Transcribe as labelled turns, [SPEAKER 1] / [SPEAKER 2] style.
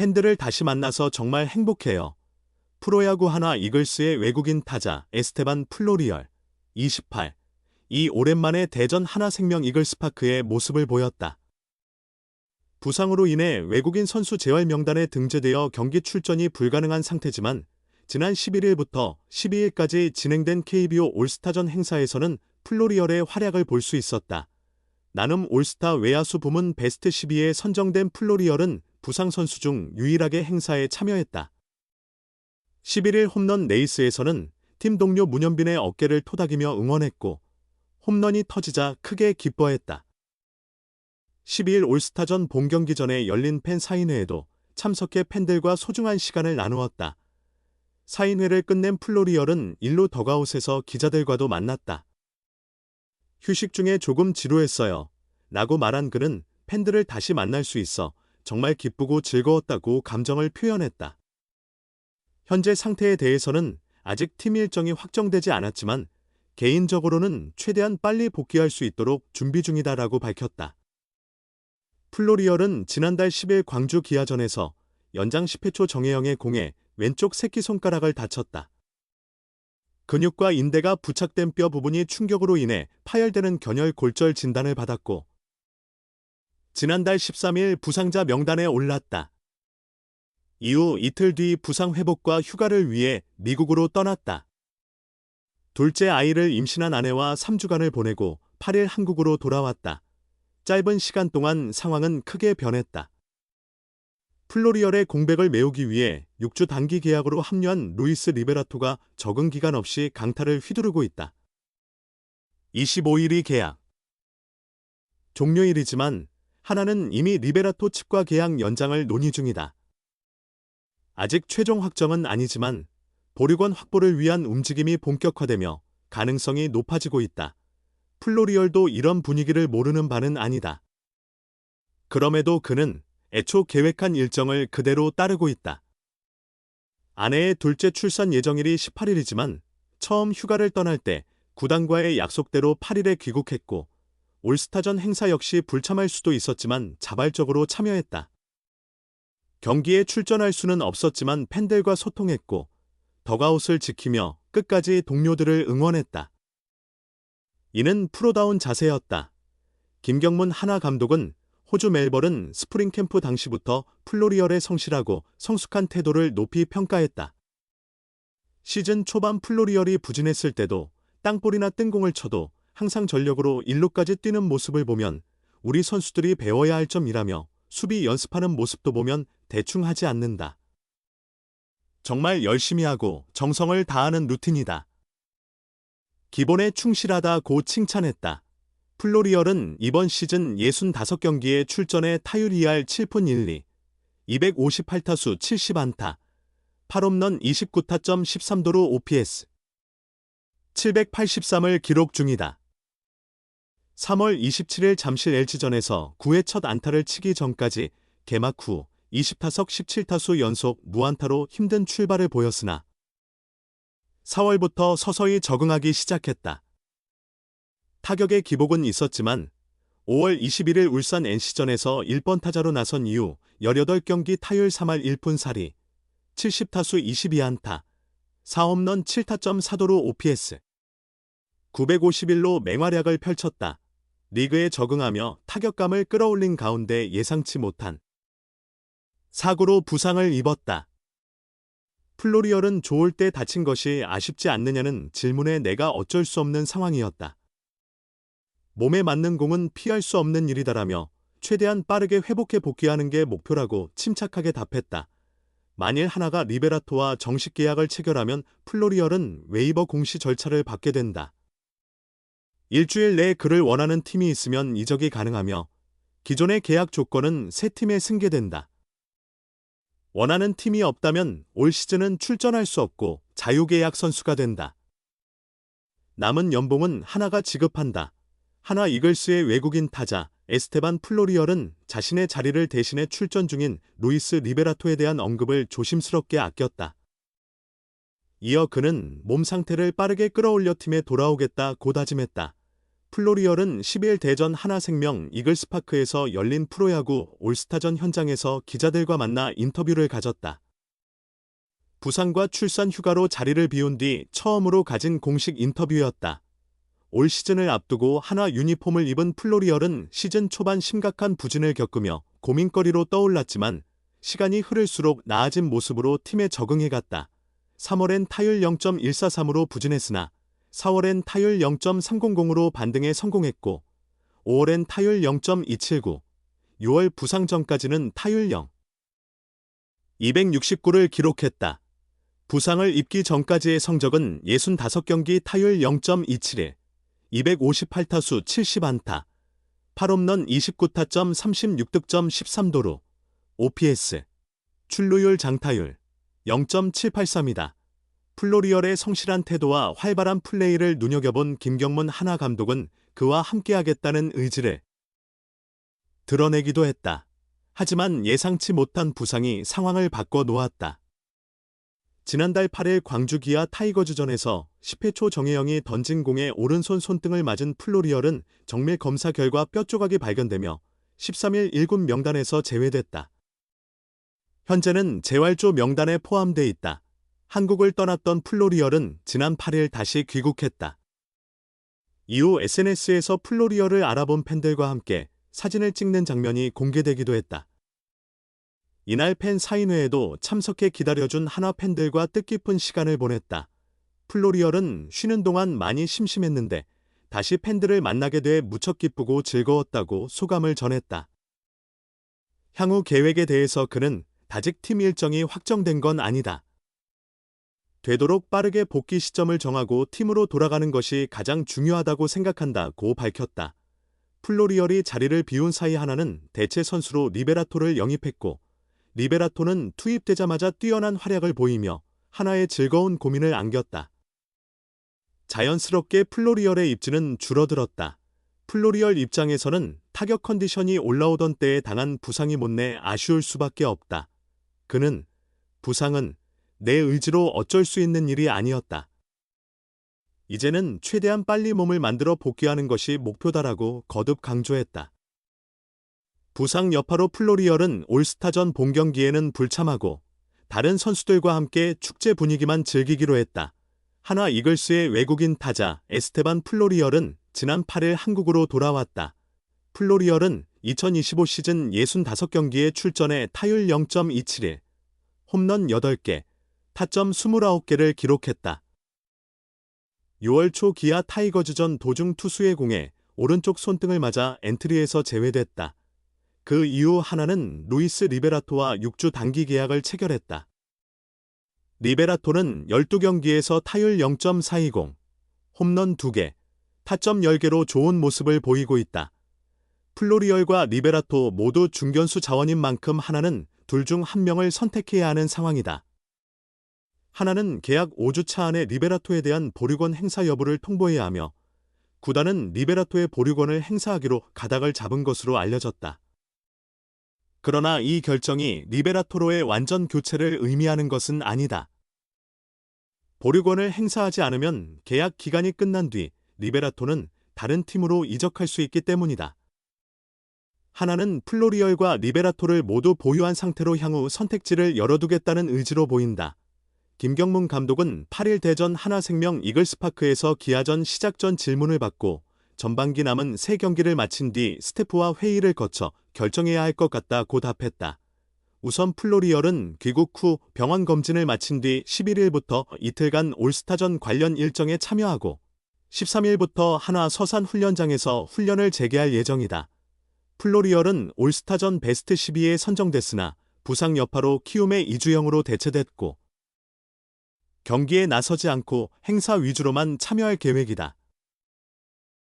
[SPEAKER 1] 팬들을 다시 만나서 정말 행복해요. 프로야구 하나 이글스의 외국인 타자 에스테반 플로리얼 28. 이 오랜만에 대전 하나생명 이글스파크의 모습을 보였다. 부상으로 인해 외국인 선수 재활 명단에 등재되어 경기 출전이 불가능한 상태지만 지난 11일부터 12일까지 진행된 KBO 올스타전 행사에서는 플로리얼의 활약을 볼 수 있었다. 나눔 올스타 외야수 부문 베스트 12에 선정된 플로리얼은 부상 선수 중 유일하게 행사에 참여했다. 11일 홈런 레이스에서는 팀 동료 문현빈의 어깨를 토닥이며 응원했고 홈런이 터지자 크게 기뻐했다. 12일 올스타전 본경기 전에 열린 팬 사인회에도 참석해 팬들과 소중한 시간을 나누었다. 사인회를 끝낸 플로리얼은 일로 더가웃에서 기자들과도 만났다. 휴식 중에 조금 지루했어요. 라고 말한 그는 팬들을 다시 만날 수 있어 정말 기쁘고 즐거웠다고 감정을 표현했다. 현재 상태에 대해서는 아직 팀 일정이 확정되지 않았지만 개인적으로는 최대한 빨리 복귀할 수 있도록 준비 중이다라고 밝혔다. 플로리얼은 지난달 10일 광주 기아전에서 연장 10회 초 정혜영의 공에 왼쪽 새끼손가락을 다쳤다. 근육과 인대가 부착된 뼈 부분이 충격으로 인해 파열되는 견열 골절 진단을 받았고 지난달 13일 부상자 명단에 올랐다. 이후 이틀 뒤 부상 회복과 휴가를 위해 미국으로 떠났다. 둘째 아이를 임신한 아내와 3주간을 보내고 8일 한국으로 돌아왔다. 짧은 시간 동안 상황은 크게 변했다. 플로리얼의 공백을 메우기 위해 6주 단기 계약으로 합류한 루이스 리베라토가 적응 기간 없이 강타를 휘두르고 있다. 25일이 계약. 종료일이지만 하나는 이미 리베라토 측과 계약 연장을 논의 중이다. 아직 최종 확정은 아니지만 보류권 확보를 위한 움직임이 본격화되며 가능성이 높아지고 있다. 플로리얼도 이런 분위기를 모르는 바는 아니다. 그럼에도 그는 애초 계획한 일정을 그대로 따르고 있다. 아내의 둘째 출산 예정일이 18일이지만 처음 휴가를 떠날 때 구단과의 약속대로 8일에 귀국했고 올스타전 행사 역시 불참할 수도 있었지만 자발적으로 참여했다. 경기에 출전할 수는 없었지만 팬들과 소통했고 더가웃을 지키며 끝까지 동료들을 응원했다. 이는 프로다운 자세였다. 김경문 하나 감독은 호주 멜버른 스프링 캠프 당시부터 플로리얼의 성실하고 성숙한 태도를 높이 평가했다. 시즌 초반 플로리얼이 부진했을 때도 땅볼이나 뜬공을 쳐도 항상 전력으로 일루까지 뛰는 모습을 보면 우리 선수들이 배워야 할 점이라며 수비 연습하는 모습도 보면 대충 하지 않는다. 정말 열심히 하고 정성을 다하는 루틴이다. 기본에 충실하다고 칭찬했다. 플로리얼은 이번 시즌 65경기에 출전해 타율 2할 7푼 1리, 258타수 70안타, 8홈런 29타점 13도루 OPS, 783을 기록 중이다. 3월 27일 잠실 LG전에서 9회 첫 안타를 치기 전까지 개막 후 20타석 17타수 연속 무안타로 힘든 출발을 보였으나 4월부터 서서히 적응하기 시작했다. 타격의 기복은 있었지만 5월 21일 울산 NC전에서 1번 타자로 나선 이후 18경기 타율 3할 1푼 4리, 70타수 22안타, 4홈런 7타점 4도로 OPS, 951로 맹활약을 펼쳤다. 리그에 적응하며 타격감을 끌어올린 가운데 예상치 못한 사고로 부상을 입었다. 플로리얼은 좋을 때 다친 것이 아쉽지 않느냐는 질문에 내가 어쩔 수 없는 상황이었다. 몸에 맞는 공은 피할 수 없는 일이다라며 최대한 빠르게 회복해 복귀하는 게 목표라고 침착하게 답했다. 만일 하나가 리베라토와 정식 계약을 체결하면 플로리얼은 웨이버 공시 절차를 받게 된다. 일주일 내에 그를 원하는 팀이 있으면 이적이 가능하며 기존의 계약 조건은 새 팀에 승계된다. 원하는 팀이 없다면 올 시즌은 출전할 수 없고 자유계약 선수가 된다. 남은 연봉은 하나가 지급한다. 하나 이글스의 외국인 타자 에스테반 플로리얼은 자신의 자리를 대신해 출전 중인 루이스 리베라토에 대한 언급을 조심스럽게 아꼈다. 이어 그는 몸 상태를 빠르게 끌어올려 팀에 돌아오겠다 고 다짐했다. 플로리얼은 12일 대전 하나생명 이글스파크에서 열린 프로야구 올스타전 현장에서 기자들과 만나 인터뷰를 가졌다. 부상과 출산 휴가로 자리를 비운 뒤 처음으로 가진 공식 인터뷰였다. 올 시즌을 앞두고 하나 유니폼을 입은 플로리얼은 시즌 초반 심각한 부진을 겪으며 고민거리로 떠올랐지만 시간이 흐를수록 나아진 모습으로 팀에 적응해갔다. 3월엔 타율 0.143으로 부진했으나 4월엔 타율 0.300으로 반등에 성공했고 5월엔 타율 0.279, 6월 부상 전까지는 타율 0. 269를 기록했다. 부상을 입기 전까지의 성적은 65경기 타율 0.271, 258타수 70안타, 8홈런 29타점 36득점 13도루, OPS, 출루율 장타율 0.783이다. 플로리얼의 성실한 태도와 활발한 플레이를 눈여겨본 김경문 하나 감독은 그와 함께하겠다는 의지를 드러내기도 했다. 하지만 예상치 못한 부상이 상황을 바꿔 놓았다. 지난달 8일 광주 기아 타이거즈전에서 10회 초 정혜영이 던진 공에 오른손 손등을 맞은 플로리얼은 정밀 검사 결과 뼈 조각이 발견되며 13일 1군 명단에서 제외됐다. 현재는 재활조 명단에 포함돼 있다. 한국을 떠났던 플로리얼은 지난 8일 다시 귀국했다. 이후 SNS에서 플로리얼을 알아본 팬들과 함께 사진을 찍는 장면이 공개되기도 했다. 이날 팬 사인회에도 참석해 기다려준 하나 팬들과 뜻깊은 시간을 보냈다. 플로리얼은 쉬는 동안 많이 심심했는데 다시 팬들을 만나게 돼 무척 기쁘고 즐거웠다고 소감을 전했다. 향후 계획에 대해서 그는 아직 팀 일정이 확정된 건 아니다. 되도록 빠르게 복귀 시점을 정하고 팀으로 돌아가는 것이 가장 중요하다고 생각한다고 밝혔다. 플로리얼이 자리를 비운 사이 하나는 대체 선수로 리베라토를 영입했고 리베라토는 투입되자마자 뛰어난 활약을 보이며 하나의 즐거운 고민을 안겼다. 자연스럽게 플로리얼의 입지는 줄어들었다. 플로리얼 입장에서는 타격 컨디션이 올라오던 때에 당한 부상이 못내 아쉬울 수밖에 없다. 그는 부상은 내 의지로 어쩔 수 있는 일이 아니었다. 이제는 최대한 빨리 몸을 만들어 복귀하는 것이 목표다라고 거듭 강조했다. 부상 여파로 플로리얼은 올스타전 본경기에는 불참하고 다른 선수들과 함께 축제 분위기만 즐기기로 했다. 하나 이글스의 외국인 타자 에스테반 플로리얼은 지난 8일 한국으로 돌아왔다. 플로리얼은 2025 시즌 65경기에 출전해 타율 0.271, 홈런 8개, 타점 29개를 기록했다. 6월 초 기아 타이거즈전 도중 투수의 공에 오른쪽 손등을 맞아 엔트리에서 제외됐다. 그 이후 하나는 루이스 리베라토와 6주 단기 계약을 체결했다. 리베라토는 12경기에서 타율 0.420, 홈런 2개, 타점 10개로 좋은 모습을 보이고 있다. 플로리얼과 리베라토 모두 중견수 자원인 만큼 하나는 둘 중 한 명을 선택해야 하는 상황이다. 하나는 계약 5주차 안에 리베라토에 대한 보류권 행사 여부를 통보해야 하며 구단은 리베라토의 보류권을 행사하기로 가닥을 잡은 것으로 알려졌다. 그러나 이 결정이 리베라토로의 완전 교체를 의미하는 것은 아니다. 보류권을 행사하지 않으면 계약 기간이 끝난 뒤 리베라토는 다른 팀으로 이적할 수 있기 때문이다. 하나는 플로리얼과 리베라토를 모두 보유한 상태로 향후 선택지를 열어두겠다는 의지로 보인다. 김경문 감독은 8일 대전 하나생명 이글스파크에서 기아전 시작 전 질문을 받고 전반기 남은 3경기를 마친 뒤 스태프와 회의를 거쳐 결정해야 할 것 같다고 답했다. 우선 플로리얼은 귀국 후 병원 검진을 마친 뒤 11일부터 이틀간 올스타전 관련 일정에 참여하고 13일부터 하나 서산 훈련장에서 훈련을 재개할 예정이다. 플로리얼은 올스타전 베스트 12에 선정됐으나 부상 여파로 키움의 이주영으로 대체됐고 경기에 나서지 않고 행사 위주로만 참여할 계획이다.